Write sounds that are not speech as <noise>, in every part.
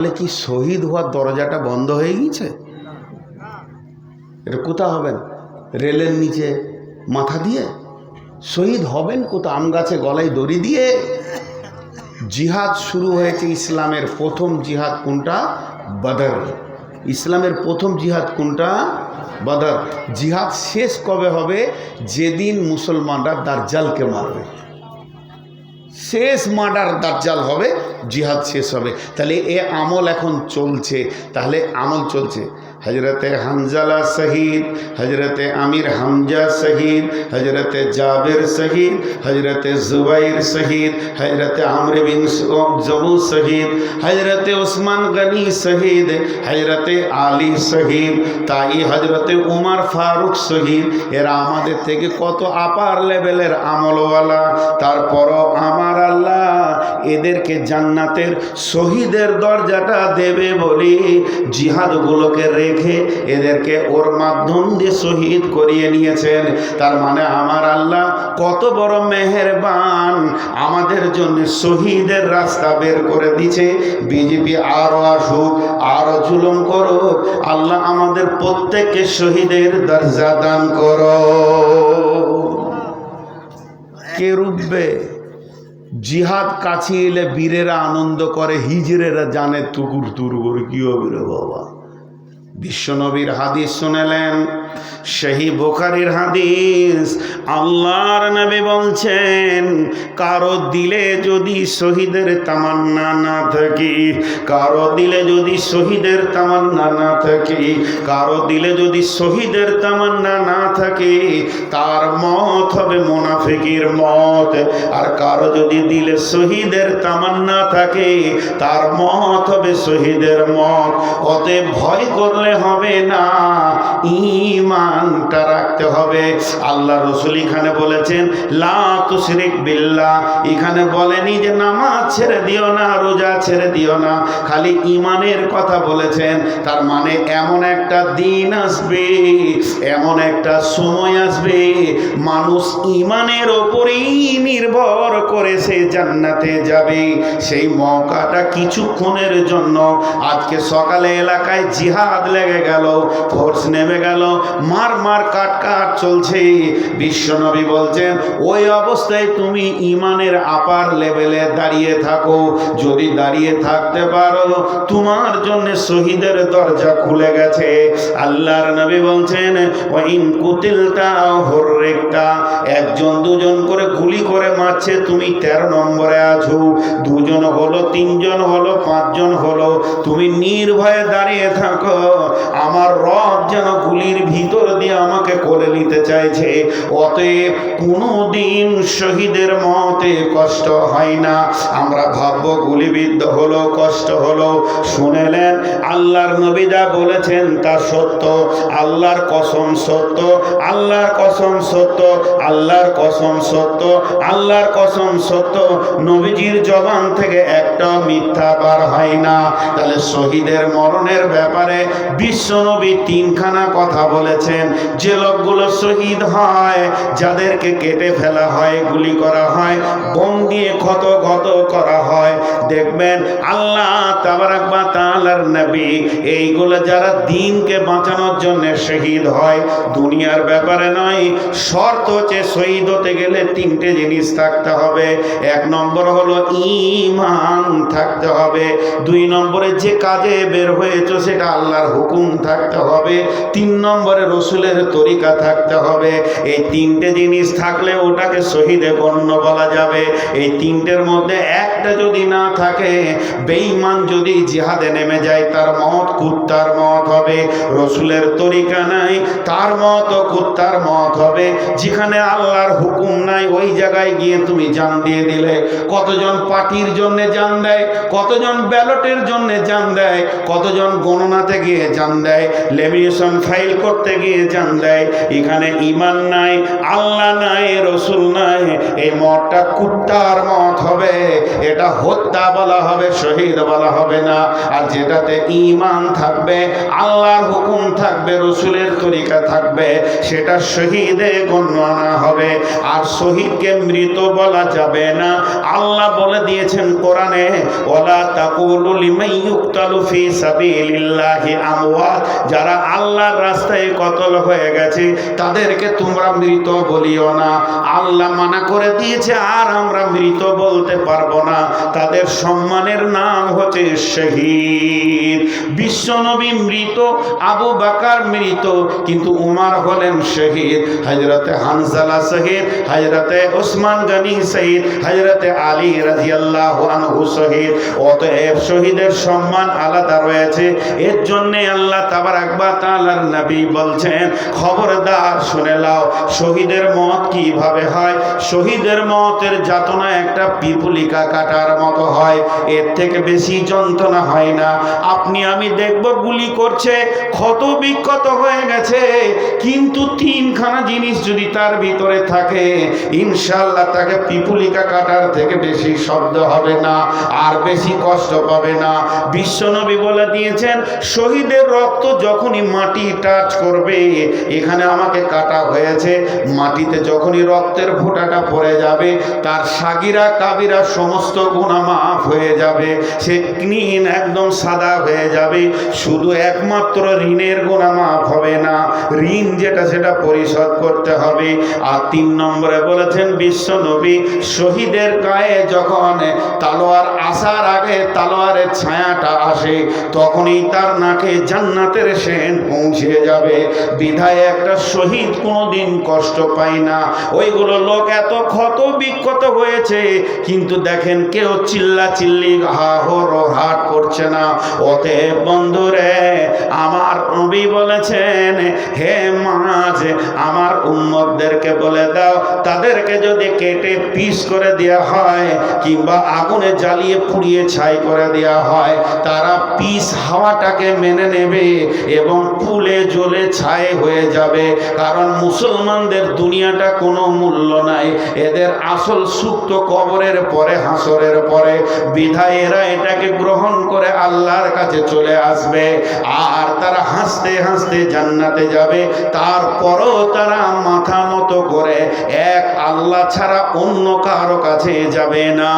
তাহলে কি শহীদ হওয়ার দরজাটা বন্ধ হয়ে গেছে এটা কোথা হবেন? রেলের নিচে মাথা দিয়ে? শহীদ হবেন কোথা আম গাছে গলায় দড়ি দিয়ে? জিহাদ শুরু হয়েছে ইসলামের প্রথম জিহাদ কোনটা? বদর। ইসলামের প্রথম জিহাদ কোনটা? বদর। জিহাদ শেষ কবে হবে? যেদিন মুসলমানরা দার্জালকে মারবে। শেষ মার্ডার দার্জাল হবে জিহাদ শেষ হবে। তাহলে এ আমল এখন চলছে। তাহলে আমল চলছে। হজরতে হামজালা শহীদ হজরতে আমির হামজা শহীদ হজরতে জাবের শহীদ হজরতে জুবাইর শহীদ হজরতে আমর বিন জবু শহীদ হজরতে ওসমান গনি শহীদ হজরতে আলী শহীদ, তাই হজরতে উমার ফারুক শহীদ, এরা আমাদের থেকে কত আপার লেভেলের আমলওয়ালা। তারপরও আমার আল্লাহ এদেরকে জান্নাতের শহীদের দরজাটা দেবে বলে জিহাদগুলোকে রেখে এদেরকে ওর মাধ্যম দিয়ে শহীদ করিয়ে নিয়েছেন। তার মানে আমার আল্লাহ কত বড় মেহেরবান। আমাদের জন্য শহীদের রাস্তা বের করে দিছে বিজেপি আরও আসুক আরও জুলুম করুক, আল্লাহ আমাদের প্রত্যেককে শহীদের দরজা দান করো কে রুখবে? জিহাদ কাছে এলে বীরেরা আনন্দ করে, হিজরেরা জানে তুকুর তুর করে কি হবে রে বাবা। বিশ্বনবীর হাদিস শুনেলেন সেই বোখারির হাদিস, আল্লাহর নবী বলছেন, কারও দিলে যদি শহীদের তামান্না না থাকে, কারও দিলে যদি শহীদের তামান্না না থাকে, কারও দিলে যদি শহীদের তামান্না না থাকে, তার মত হবে মোনাফিকির মত। আর কারও যদি দিলে শহীদের তামান্না থাকে, তার মত হবে শহীদের মত। অতএব ভয় করলে হবে না। ইমানটা রাখতে হবে। আল্লাহ রসুল এখানে বলেছেন, লা তুশরিক এখানে বলেনি যে নামাজ ছেড়ে দিও না, রোজা ছেড়ে দিও না। খালি ইমানের কথা বলেছেন। তার মানে এমন একটা দিন আসবে, এমন একটা সময় আসবে, মানুষ ইমানের ওপরেই নির্ভর করে সে জান্নাতে যাবে। সেই মৌকাটা কিছুক্ষণের জন্য। আজকে সকালে এলাকায় জিহাদ লেগে গেল, ফোর্স নেমে গেল মার মার কাট কাট চলছে। বিশ্বনবী বলছেন, ওই অবস্থায় তুমি ইমানের আপার লেভেলে দাঁড়িয়ে থাকো। যদি দাঁড়িয়ে থাকতে পারো, তোমার জন্য শহীদের দরজা খুলে গেছে। আল্লাহর নবী বলছেন, ওয়াইন কুতিলতা হররেকটা একজন দুজন করে গুলি করে মারছে, তুমি তেরো নম্বরে আছো। দুজন হলো, তিনজন হলো, পাঁচজন হলো, তুমি নির্ভয়ে দাঁড়িয়ে থাকো। আমার রব যেন গুলির ভিতর দিয়ে আমাকে করে নিতে চাইছে। অতএব কোনো দিন শহীদের মতে কষ্ট হয় না। আমরা ভাবব গুলিবিদ্ধ হলো, কষ্ট হলো। শুনেলেন, আল্লাহর নবীদা বলেছেন তা সত্য। আল্লাহর কসম সত্য, আল্লাহর কসম সত্য, আল্লাহর কসম সত্য, আল্লাহর কসম সত্য। নবীজির জবান থেকে একটা মিথ্যা বার হয় না। তাহলে শহীদের মরণের ব্যাপারে বিশ্বনবী তিনখানা কথা বলেছেন, যে লোকগুলো শহীদ হয়, যাদেরকে কেটে ফেলা হয়, গুলি করা হয়, বোম দিয়ে ক্ষত ক্ষত করা হয় দেখবেন আল্লাহ তাবারাকবা তাআলার নবী, এইগুলো যারা দিনকে বাঁচানোর জন্য শহীদ হয়, দুনিয়ার ব্যাপারে নয়, শর্ত হচ্ছে শহীদ হতে গেলে তিনটে জিনিস থাকতে হবে। এক নম্বর হলো ইমান থাকতে হবে। দুই নম্বরে যে কাজে বের হয়েছে সেটা আল্লাহর হুকুম থাকতে হবে। তিন নম্বরে রসুলের তরিকা থাকতে হবে। এই তিনটে জিনিস থাকলে ওটাকে শহীদে গণ্য বলা যাবে। এই তিনটের মধ্যে একটা যদি না থাকে। বেঈমান যদি জিহাদে নেমে যায়, তার মত কুত্তার মত হবে। রসুলের তরিকা নাই, তার মত কুত্তার মত হবে। যেখানে আল্লাহর হুকুম নাই, ওই জায়গায় গিয়ে তুমি জান দিয়ে দিলে। কতজন পার্টির জন্য জান দেয়, কতজন ব্যালটের জন্য জান দেয়, কতজন গণনাতে গিয়ে জান দেয়, লেমিনেশন ফাইল করতে গিয়ে জান দেয়। এখানে ইমান নাই, আল্লাহ নাই, রসুল নাই, এই মতটা কুত্তার মত হবে। এটা হত্যা বলা হবে, শহীদ বলা হবে না। আর যেটাতে ইমান থাকবে, আল্লাহর হুকুম থাকবে, রসুলের তরিকা থাকবে, সেটা শহীদে গণ্যনা হবে। আর শহীদকে মৃত বলা যাবে না। আল্লাহ বলে দিয়েছেন কোরআনে ওলা তাকুলু সাবিলিল্লাহি আমওয়াত। যারা আল্লাহর রাস্তায় কতল হয়ে গেছে, তাদেরকে তোমরা মৃত বলিও না। আল্লাহ মানা করে দিয়েছে, আর আমরা মৃত বলতে পারব না। তাদের সম্মানের নাম হচ্ছে শহীদ। বিশ্বনবী মৃত, আবু বাকার মৃত, কিন্তু উমার হলেন শহীদ। হজরতে হানজালা শহীদ, হজরতে ওসমান গনি শহীদ, হজরতে আলী রাজিয়াল্লাহ আনহু শহীদ। অতএব শহীদের সম্মান আলাদা রয়েছে। এর জন্য আল্লাহ তাবার আকবা তালার নবী বলছেন, খবরদার শুনে লাও শহীদের মত কীভাবে হয়? শহীদের মতের যাতনা একটা পিপুলিকা কাটার মতো হয়। এর থেকে বেশি যন্ত্রণা হয় না। আপনি, আমি দেখব গুলি করছে, ক্ষত বিক্ষত হয়ে গেছে, কিন্তু তিনখানা জিনিস যদি তার ভিতরে থাকে ইনশাল্লাহ তাকে পিপুলিকা কাটার থেকে বেশি শব্দ হবে না, আর বেশি কষ্ট পাবে না। বিশ্বনবী বলে দিয়েছেন, শহীদের রক্ত যখনই মাটি টাচ করবে, এখানে আমাকে কাটা হয়েছে। মাটিতে যখনই রক্তের ফোঁটাটা পড়ে যাবে, তার সাগিরা, কাবিরা, সমস্ত গুণা মাফ হয়ে যাবে, সে ক্লিন একদম সাদা হয়ে যাবে। শুধু একমাত্র ঋণের গুণা মাফ হবে না, ঋণ যেটা সেটা পরিশোধ করতে হবে। আর তিন নম্বরে বলেছেন, বিশ্ব নবী শহীদের গায়ে যখন তালোয়ার আসার আগে তালোয়ারের ছায়াটা আসে, তখনই তার নাকে জান্নাতের সেন পৌঁছে যাবে। বিধায় একটা শহীদ কোনোদিন কষ্ট পায় না। ওইগুলো লোক এত ক্ষত বিক্ষত হয়েছে, কিন্তু দেখেন কেউ চিল্লা চিল্লি হা হো হাট করছে না। অতএব বন্ধুরে, আমার নবী বলেছেন, হে মাঝ আমার উম্মতদেরকে বলে দাও, তাদেরকে যদি কেটে পিস করে দেওয়া হয় কিংবা আগুনে জ্বালিয়ে পুড়িয়ে ছাই করে দেওয়া হয়, তারা পিস হাওয়াটাকে মেনে নেবে এবং ফুলে জ্বলে ছাই হয়ে যাবে। কারণ মুসলমানদের দুনিয়াটা কোনো মূল্য নাই। এদের আসল সুক্ত কবরের পরে, হাসরের পরে বিধায় এরা এটাকে গ্রহণ করে আল্লাহর কাছে চলে আসবে। আর তারা হাসতে হাসতে জান্নাতে যাবে। তারপরও তারা মাথা মতো করে এক আল্লাহ ছাড়া অন্য কারও কাছে যাবে না।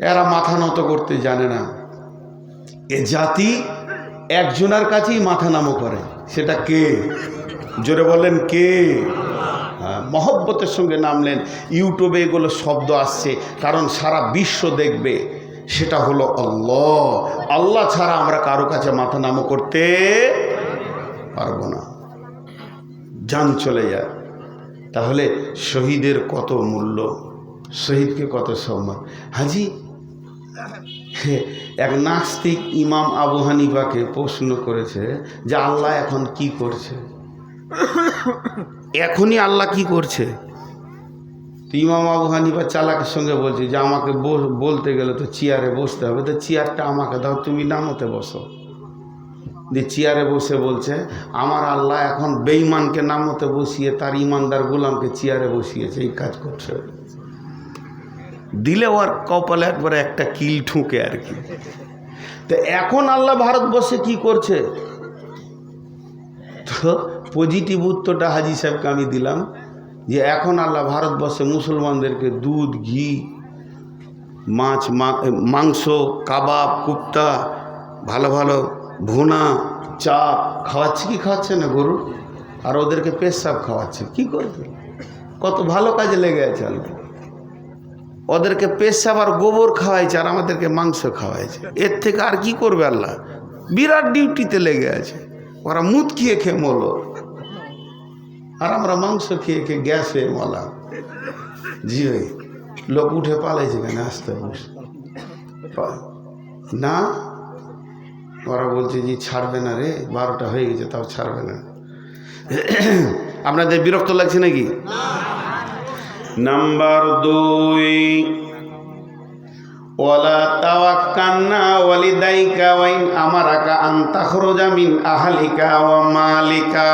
এরা মাথা নত করতে জানে না। এ জাতি একজনের কাছেই মাথা নামো করে সেটা কে? জোরে বলেন কে? হ্যাঁ, মহব্বতের সঙ্গে নামলেন ইউটিউবে এগুলো শব্দ আসছে কারণ সারা বিশ্ব দেখবে সেটা হলো আল্লাহ। আল্লাহ ছাড়া আমরা কারও কাছে মাথা নামো করতে পারব না। যান চলে যায়। তাহলে শহীদের কত মূল্য? শহীদকে কত সম্মান? হাজি <laughs> এক নাস্তিক ইমাম আবু হানিফাকে প্রশ্ন করেছে যে আল্লাহ এখন কি করছে? <coughs> এখনই আল্লাহ কি করছে? তো ইমাম আবু হানিফা চালাকের সঙ্গে বলছে যে আমাকে বলতে গেলে তো চেয়ারে বসতে হবে। তো চেয়ারটা আমাকে দাও তুমি নামতে বসো। যে চেয়ারে বসে বলছে আমার আল্লাহ এখন বেঈমানকে নামতে বসিয়ে তার ইমানদার গোলামকে চেয়ারে বসিয়েছে এই কাজ করছে। দিলে ওর কপালে একবারে একটা কিল ঠুকে আর কি। তো এখন আল্লাহ ভারতবর্ষে কি করছে? তো পজিটিভ উত্তরটা হাজি সাহেবকে আমি দিলাম যে এখন আল্লাহ ভারতবর্ষে মুসলমানদেরকে দুধ, ঘি, মাছ মাংস, কাবাব, কুপ্তা, ভালো ভালো ভুনা, চাপ খাওয়াচ্ছে কি খাওয়াচ্ছে না গরু? আর ওদেরকে পেশাব খাওয়াচ্ছে। কি করবে? কত ভালো কাজে লেগে আছে আল্লাহ। ওদেরকে পেশাব আর গোবর খাওয়াইছে আর আমাদেরকে মাংস খাওয়াইছে। এর থেকে আর কি করবে আল্লাহ? বিরাট ডিউটিতে লেগে আছে। ওরা মুদ খেয়ে খেয়ে মলো আর আমরা মাংস খেয়ে খেয়ে গ্যাস হয়ে মলাম জি ভাই, লোক উঠে পালাইছে কেন? আসতে না, ওরা বলছে যে ছাড়বে না রে, বারোটা হয়ে গেছে, তাও ছাড়বে না। আপনাদের বিরক্ত লাগছে নাকি? নাম্বার দুই, ওয়ালা ওয়াইন ওয়া মালিকা।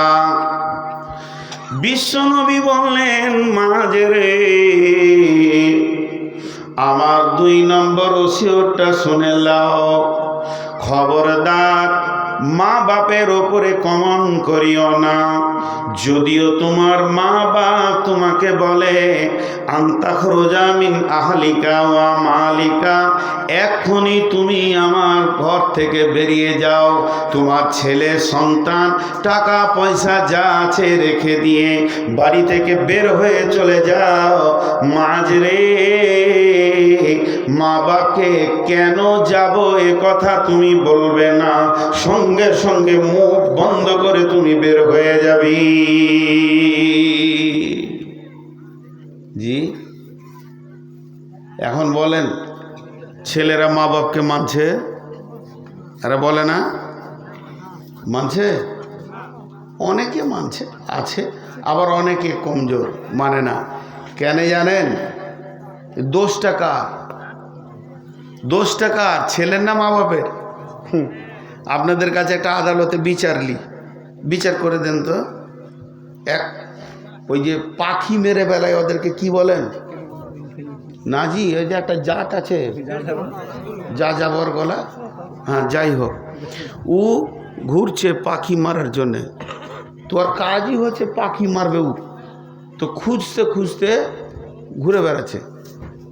বিশ্বনবী বললেন মাঝে রে, আমার দুই নম্বর ওসিয়তটা শুনে লাও খবরদার মা বাপের ওপরে কমন করিও না। যদিও তোমার মা বাপ তোমাকে বলে আন্তাখরোজামিন আহলিকা ওয়া মালিকা, এক্ষুনি তুমি আমার ঘর থেকে বেরিয়ে যাও। তোমার ছেলে, সন্তান, টাকা, পয়সা যা আছে রেখে দিয়ে বাড়ি থেকে বের হয়ে চলে যাও। মাঝরে মা বাপকে কেন যাব এ কথা তুমি বলবে না? সঙ্গে সঙ্গে মুখ বন্ধ করে তুমি বের হয়ে যাবি। জি? এখন বলেন, ছেলেরা মা বাপকে মানছে? আরে বলে না। মানছে? অনেকে মানছে, আছে, আবার অনেকে কমজোর মানে না। কেন জানেন? দোষটা কার দোষটা কার ছেলের না মা বাপের আপনাদের কাছে একটা আদালতে বিচারলি বিচার করে দেন তো। এক, ওই যে পাখি মেরে বেলায় ওদেরকে কি বলেন? না জি ওই যে একটা জাত আছে। যা যাবর গলা। হ্যাঁ যাই হোক। ও ঘুরছে পাখি মারার জন্যে। তোর কাজই হচ্ছে পাখি মারবে ও। তো খুঁজতে খুঁজতে ঘুরে বেড়াচ্ছে।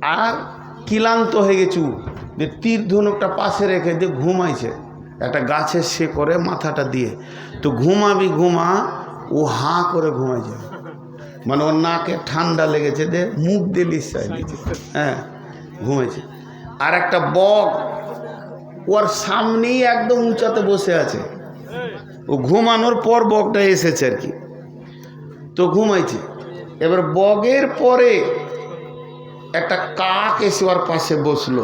আর ক্লান্ত হয়ে গেছে, যে তীর ধনুকটা পাশে রেখে দিয়ে ঘুমাইছে, একটা গাছের সে করে মাথাটা দিয়ে। তো ঘুমাবি ঘুমা, ও হাঁ করে ঘুমাইছে। মানে ওর নাকে ঠান্ডা লেগেছে দে মুখ দিয়ে লিসাই দিচ্ছে হ্যাঁ ঘুমাইছে। আর একটা বক ওর সামনেই একদম উঁচাতে বসে আছে। ও ঘুমানোর পর বকটা এসেছে আর কি। তো ঘুমাইছে। এবার বগের পরে একটা কাক এসে ওর পাশে বসল।